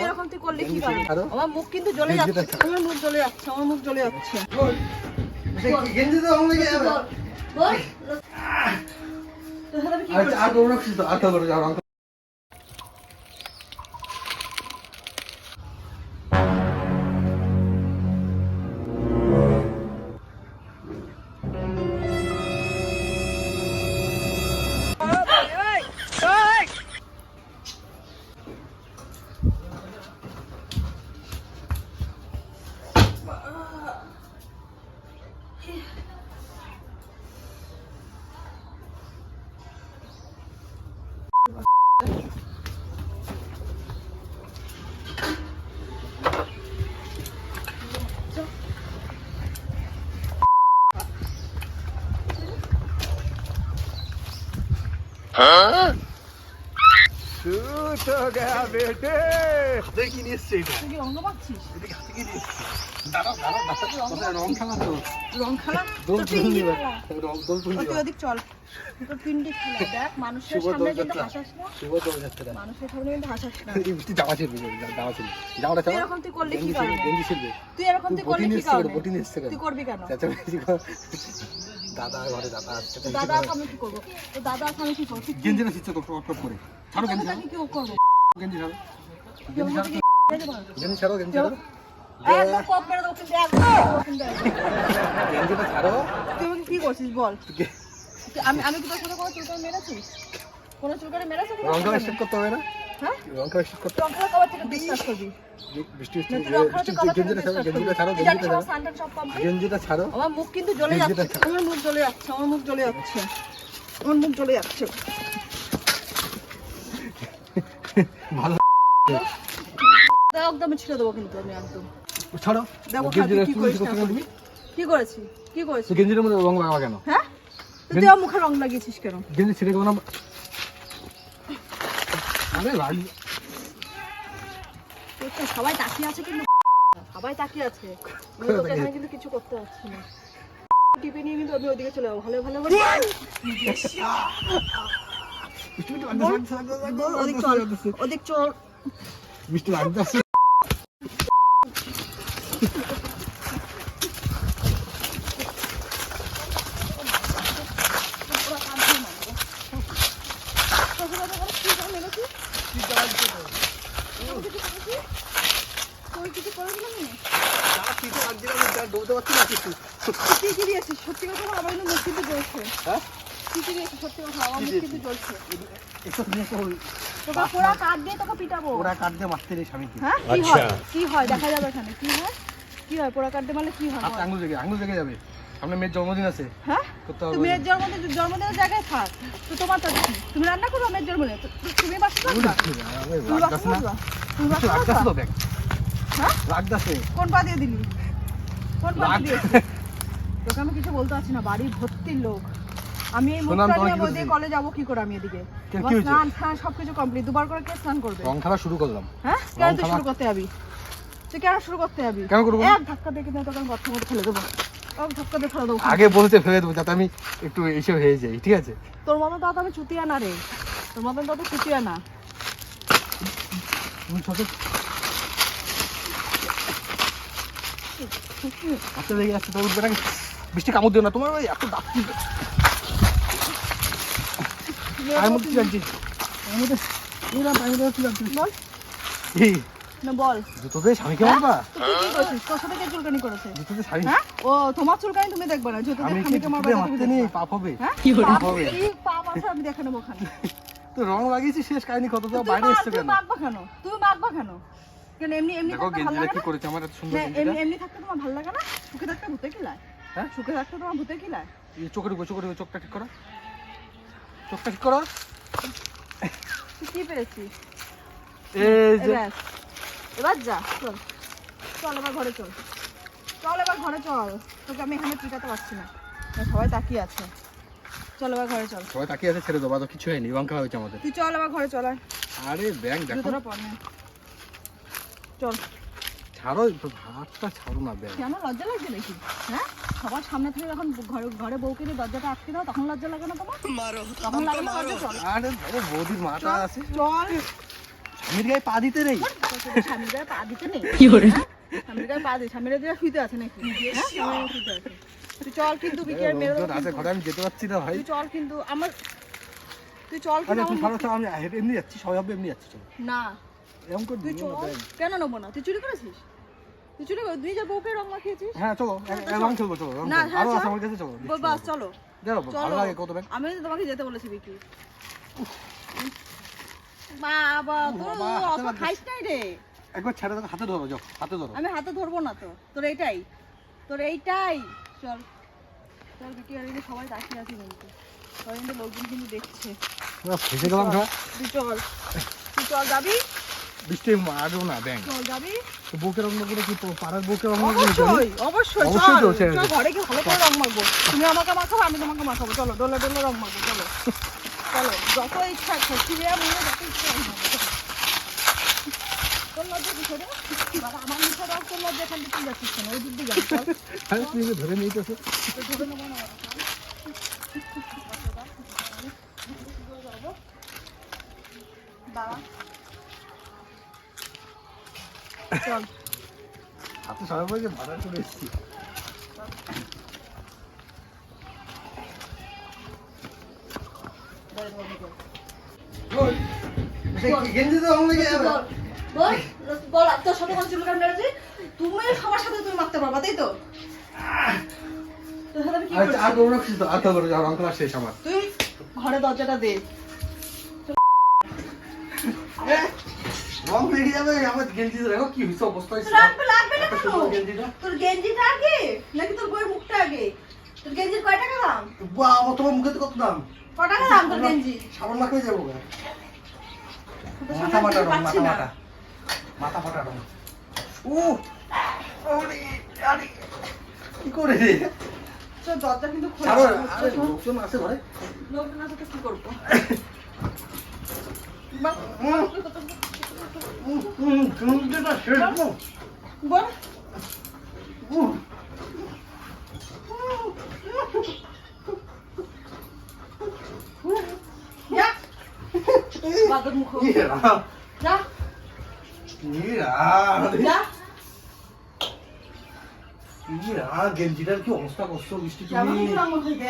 এরকম তুই করলে কি করে? আমার মুখ কিন্তু জ্বলে যাচ্ছে আমার মুখ জ্বলে যাচ্ছে আমার মুখ জ্বলে যাচ্ছে। আর। করছি? আর করব কিছু তো আর তো হাতে কি নিয়ে এসছে এটা তুই রঙ পাচ্ছিস এদিকে হাতে কি নিয়ে এসছে দাঁড়াও দাঁড়াও দাঁড়াও কোথায় খেলা তো রং খেলা দোল তোর তুলি পিন্ডি দিবা খেলা দোল তুলি তুই ওদিক চল তোর পিন্ডি খেলা দেখ মানুষের সামনে কিন্তু হাসাস না শুভ দোল যাচ্ছে মানুষের সামনে কিন্তু হাসাস না এই বৃষ্টি তুই এরকম তুই করলে কি কারণে তুই এরকম তুই তুই করলে কি কারণে? বটি নিয়ে এসছে কেন? তুই করবি কেন? দাদা ঘরে দাদা আসছে দাদা আমি কি করব? তো দাদা আমি কি করব? তো টপ করে ছাড়ো গেঞ্জি। ছাড়ো কি কি গেঞ্জি ছাড়ো। গেঞ্জি ছাড়ো। কি মেরে দেবো? গেঞ্জি ছাড়ো গেঞ্জি ছাড়ো। একদম কপ মেরে দেবো কিন্তু একদম মেরে দেবো কিন্তু একদম। গেঞ্জিটা ছাড়ো। তুই কি করছিস বল? আমি আমি কি তোর সাথে কোনো চুলকারে মেরেছিস কোনো চুলকারে মেরেছিস? স্টিক করতে হবে না। হ্যাঁ? রংটা স্টিক করতে তুই কবার থেকে বিশ্বাস করবি। বৃষ্টি বৃষ্টি না, তুই অঙ্কটা বৃষ্টি কবার থেকে গেঞ্জিটা ছাড়ো বিশ্বাস গেঞ্জিটা করবি? ছাড়ো তুই জানিস গেঞ্জিটা আমার ছাড়ো স্নান টান সব complete? গেঞ্জিটা ছাড়ো। আমার মুখ কিন্তু জ্বলে যাচ্ছে। আমার মুখ জ্বলে যাচ্ছে আমার মুখ জ্বলে যাচ্ছে। আমার মুখ জ্বলে যাচ্ছে। ভালো। একদম ছিঁড়ে দেবো কিন্তু আমি একদম। ছাড়ো। দেখো কি করেছি কি করেছি? মধ্যে রং লাগাবা কেন? হ্যাঁ? তুই আমার মুখে রং লাগিয়েছিস কেন? গেঞ্জি ছিঁড়ে দেবো না? আরে লাগ সবাই তাকিয়ে আছে কিন্তু সবাই তাকিয়ে আছে। আমি কিন্তু কিছু করতে পারছি না। টিপে নিয়ে কিন্তু আমি ওদিকে চলে যাব। ভালো ভালো করে ওদিক চল। ওদিক চল। মিষ্টি লাগতেছে। কিছু পারছি না কিছু। কি কি দিয়েছিস? সত্যি কথা আমার কিন্তু মুখ জ্বলছে। হ্যাঁ? কি কি দিয়েছিস সত্যি কথা আমার জ্বলছে। এসব নিয়ে তোকে পোড়া দিয়ে তোকে পিটাবো। ওরা কাট দিয়ে মারতে স্বামীকে। হ্যাঁ? কি হয়? কি হয়? দেখা যাবে এখানে কি হয়? কি হয়? পোড়া কাঠ দিয়ে মারলে কি হয়? আঙুল লেগে আঙুল লেগে যাবে। সামনে মেয়ের জন্মদিন আছে। হ্যাঁ? করতে তো হবে। মেয়ের জন্মদিন জন্মদিনের জায়গায় থাক। তো তোমার তো তুমি রান্না করবে মেয়ের জন্মদিনে? তুমি বাসা তুমি বাসা তুমি বাসা হ্যাঁ? কোন পা দিয়ে দিলি? কোন পা দিয়ে তোকে আমি কিছু বলতে পারছি না বাড়ি ভর্তি লোক। আমি এই মুখটা নিয়ে কলে যাব কি করে আমি এদিকে? স্নান স্নান সবকিছু কমপ্লিট দুবার করে কে স্নান করবে? রং খেলা শুরু করলাম। হ্যাঁ? কেন তুই শুরু করতে যাবি? তুই কেন শুরু করতে যাবি? কেন করব? এক ধাক্কা দেখে তোকে আমি গর্তের মধ্যে ফেলে দেবো। আগে বলতে ফেলে দেবো যাতে আমি একটু এসে হয়ে যাই ঠিক আছে? তোর মতন তো আমি চুতিয়া না রে। তোর মতন তো চুতিয়া না তুমি ছোট? আচ্ছা লেগে উঠবে বৃষ্টি কামড় দিও না তোমার ওই এত দাঁত পায়ের মধ্যে পায়ের মধ্যে কি বল। না বল। জুতোতে স্বামীকে মারবা? তুই কি করছিস তোর সাথে কে চুলকানি করেছে? জুতোতে স্বামী হ্যাঁ? ও তোমার চুলকানি তুমি দেখবে না যেহেতু আমি কি স্বামীকে মারবে তুমি মারতে নেই? পাপ হবে। পাপ হবে। পাপ আছে আমি দেখে নেব ওখানে। তো রং লাগিয়েছি শেষ কাহিনী কত? তো বাইরে মাখ- কেন? মাখবা কেন? তুই মাখবা কেন? কেন এমনি এমনি দেখো গেঞ্জিটা কি করেছে? আমার এত সুন্দর এমনি এমনি থাকতে তোমার ভালো লাগে না? সুখে থাকতে ভূতে কিলায় হ্যাঁ? সুখে থাকতে তোমার ভূতে কিলায় এই চোখের উপর চোখের উপর চোখটা ঠিক করো। চোখটা ঠিক করো। কি পেরেছিস? এই যে এবার যা চল। চল এবার ঘরে চল। চল এবার ঘরে চল। তোকে আমি এখানে টিকাতে পারছি না। সবাই তাকিয়ে আছে। চল এবার ঘরে চল। সবাই তাকিয়ে আছে ছেড়ে দেবো তো কিছু হয়নি খাওয়া হয়েছে আমাদের। তুই চল এবার ঘরে চল আরে ব্যাগ দেখো। পর চল। ছাড়ো একটু হাতটা ছাড়ো না ব্যাগ কেন লজ্জা লাগছে নাকি? হ্যাঁ? সবার সামনে থেকে যখন ঘরে ঘরে বউকে নিয়ে দরজাটা আটকে দাও তখন লজ্জা লাগে না তোমার? তখন লাগে না চল আরে ধরো বৌদির মাথা আছে। চল। স্বামীর গায়ে পা দিতে নেই? তোর স্বামীর গায়ে পা দিতে নেই? হ্যাঁ? স্বামীর গায়ে পা দি স্বামীর গায়ে শুইতে আছে নাকি? হ্যাঁ? শুইতে আছে তুই চল কিন্তু বিকেল মেরে আছে ঘরে আমি যেতে পারছি না ভাই। তুই চল কিন্তু আমার তুই চল কিন্তু তুই আমার- আমি এমনি যাচ্ছি সবাই এমনি যাচ্ছি চল। না। এরকম করে তুই চল। কেন নেব না? তুই চুরি করেছিস? তুই চুরি করে নিজের বউকে রং মাখিয়েছিস। হ্যাঁ চলো হ্যাঁ, রং চল। খেলব চলো রং না, খেলব। হ্যাঁ, আরও আছে আমার কাছে চলো বাস চলো। দেখো ভালো লাগে কত আমি তোমাকে যেতে বলেছি বিকি। বাবা তোর বাবা, অত খাইস নাই রে। একবার ছেড়ে হাতে ধরো যাও হাতে ধরো। আমি হাতে ধরবো না তো। তোর এইটাই। তোর এইটাই। চল। চল আর সবাই তাকিয়ে আছি কিন্তু। সবাই কিন্তু লোকজন কিন্তু দেখছে। ফেসে গেলাম চল তুই চল। যাবি? বৃষ্টি মারবো না ব্যাং চল যাবি? তো বুকে রং করে কি পাড়ার করে অবশ্যই চল। ঘরে ভালো করে রং মাখবো। তুমি আমাকে মাখাবো আমি তোমাকে মাখাবো। চলো ডোলে ডোলে রং মাখবো চলো। চলো যত ইচ্ছা ফিরে মনে যত ইচ্ছা তোর লজ্জা কিসে রে? আমার মুখে রং তোর লজ্জা এখান থেকে যাচ্ছিস ওই দিক দিয়ে আরে ধরে নিতেছে তো ধরে নেব না দাঁড়া চল হাতে সবাই বলছে ভাড়া করে এসেছি। দরজাটা দে রং অবস্থা লাগবে লাগবে তোর গেঞ্জিটা আগে নাকি তোর বইয়ের মুখটা আগে? তোর গেঞ্জির কয় টাকা দাম বাবা তোমার মুখে তো কত দাম ক টাকা দাম তোর গেঞ্জি সাবান মাখিয়ে যাব মাথা রং মাথা। ফাটা মাথা ফাটা রং ও কি করে রে দরজা কিন্তু লোকজন আছে ঘরে লোকজন আছে তো কি করব হুম, হুম, হুম, গেঞ্জিটা শেষ গো। বল হুম। বাদর মুখ যা যা গেঞ্জিটার কি অবস্থা করছ? বৃষ্টি তুমি?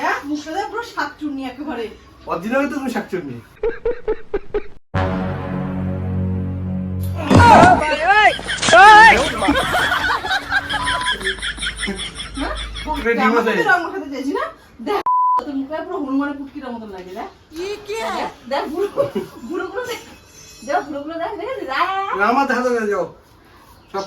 হয়ে? মুখটা পুরো চুন্নি একেবারে। অরিজিনাল তো তুমি শাকচুন্নি হ্যাঁ? Ready কেমন হয়ে কি যায়। রঙ মাখাতে চাইছি না। দেখ তোর মুখে পুরো হনুমানের পুটকির মতন লাগে দেখ। আমার না যাও। সব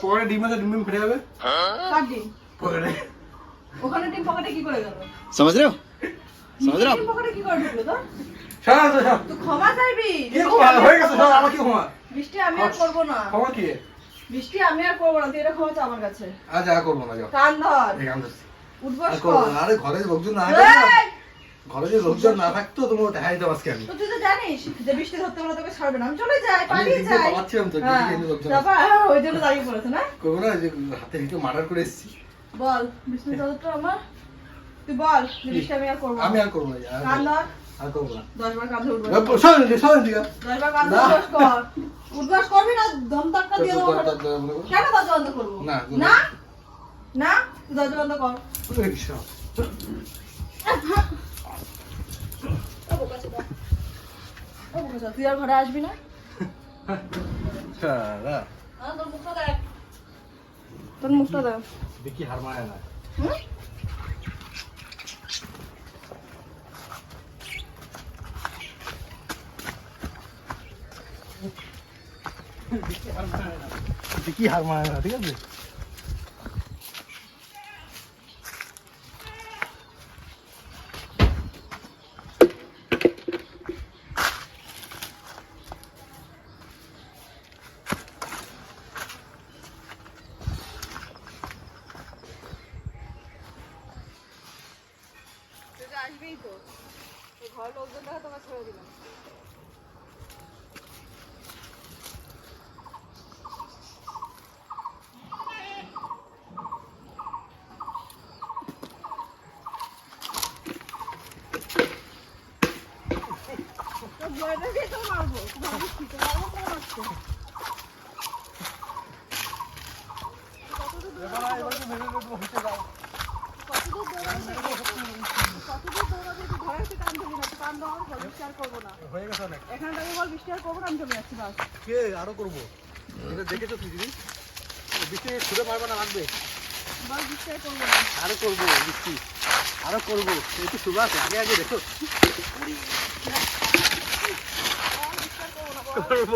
বৃষ্টি আমি আর করব না। ক্ষমা? কি? আমার কাছে। আজ আর করব না যাও। কান ধর। কান ধর আরে ঘরে বকজু না ঘরে যে লোকজন না থাকতো তোমার দেখা দিতাম আজকে আমি। তুই তো জানিস যে বৃষ্টি ধরতে হলে তোকে ছাড়বে না। আমি চলে যাই পালিয়ে যাই। পালাচ্ছিলাম তো, হ্যাঁ, লোকজন তারপর হ্যাঁ, ওই জন্য দাঁড়িয়ে পড়েছে না? করব না যে হাতে হেঁটে মার্ডার করে এসেছি। বল বিষ্ণু দাদাটা আমার তুই বল বৃষ্টি আমি আর করব আমি আর করব না আর আর করব না। দশ বার কাঁধে উঠবো দশ বার কাঁধে না। কর। উঠবস করবি না দম ধাক্কা দিয়ে দেবো কেন দরজা বন্ধ করব? না, না? না। তুই দরজা বন্ধ কর ও বোকা চোদা। ও বোকা চোদা, তুই আর ঘরে আসবি না? হ্যাঁ, তোর মুখটা দেখ। দেখ হার মায় না? দেখি হার মায় না ঠিক আছে? আসবেই তো। ঘর লোকজন দেখো তোমার ছেড়ে দিলাম। কতদূর দৌড়ানো কতদূর দৌড়াবে না বল বৃষ্টি আর করব না। হয়ে গেছে অনেক। এখানে দাঁড়িয়ে বল বৃষ্টি করব না আমি চলে যাচ্ছি বাস। কে আরও করব? এটা দেখেছ তুই দিদি? বৃষ্টি ছুটে পারবে না লাগবে বল বৃষ্টি করব না। আরও করব বৃষ্টি আরও করব। এই তো আগে আগে দেখো। করব।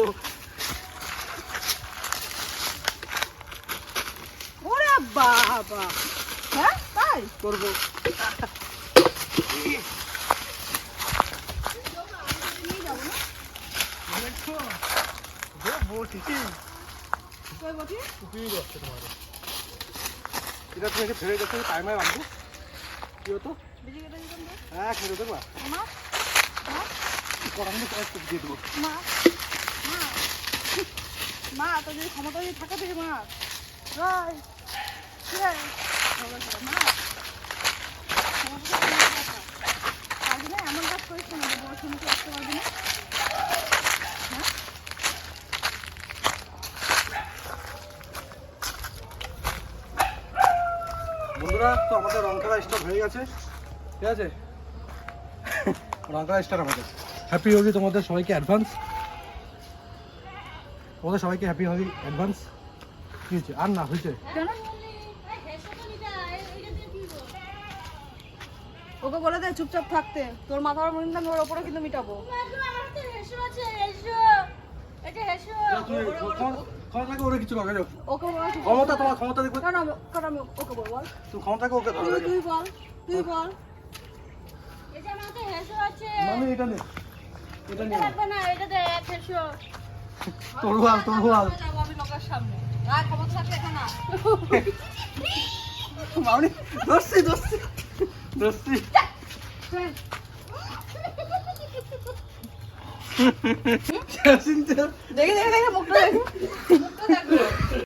ওরে বাবা! হ্যাঁ তাই? করব নিয়ে যাব না বলছি কই বটি কুপিয়ে যাচ্ছে তোমার এটা তুমি ফেলে গেছো টাইমে বাঁধবো কি হ্যাঁ খেলে দেখবা মা মা দিয়ে দেবো মা মা তোর যদি ক্ষমতা যদি থাকে থেকে মা মা ক্ষমতা থাকে মা কথা। পারবি না এমন কাজ করিস না যে বড় শুনে আসতে পারবি না হ্যাঁ বন্ধুরা তো আমাদের রং খেলা স্টার্ট হয়ে গেছে। ঠিক আছে? রং খেলা স্টার্ট আমাদের। হ্যাপি হোলি তোমাদের সবাইকে অ্যাডভান্স তোমাদের সবাইকে হ্যাপি হোলি অ্যাডভান্স কি হয়েছে? আর না হয়েছে। ওকে বলে দে চুপচাপ থাকতে। তোর মাথার আমি ওর ওপরে কিন্তু মিটাবো। কিছু করবে ওকে বলে চুপ- ক্ষমতা তোমার ক্ষমতা দেখবে। তুমি ক্ষমতাকে ওকে তুই তুই বল তুই বল। মানে এটা নে এটা না। এটা দেখ হেসো। তরুয়াল তরুয়াল। আমি লোকের সামনে। আর ক্ষমতা থাকলে এখানে আয়। মামনি দোস্তি দোস্তি দোস্তি দেখে দেখে দেখে মুখটা দেখে মুখটা দেখো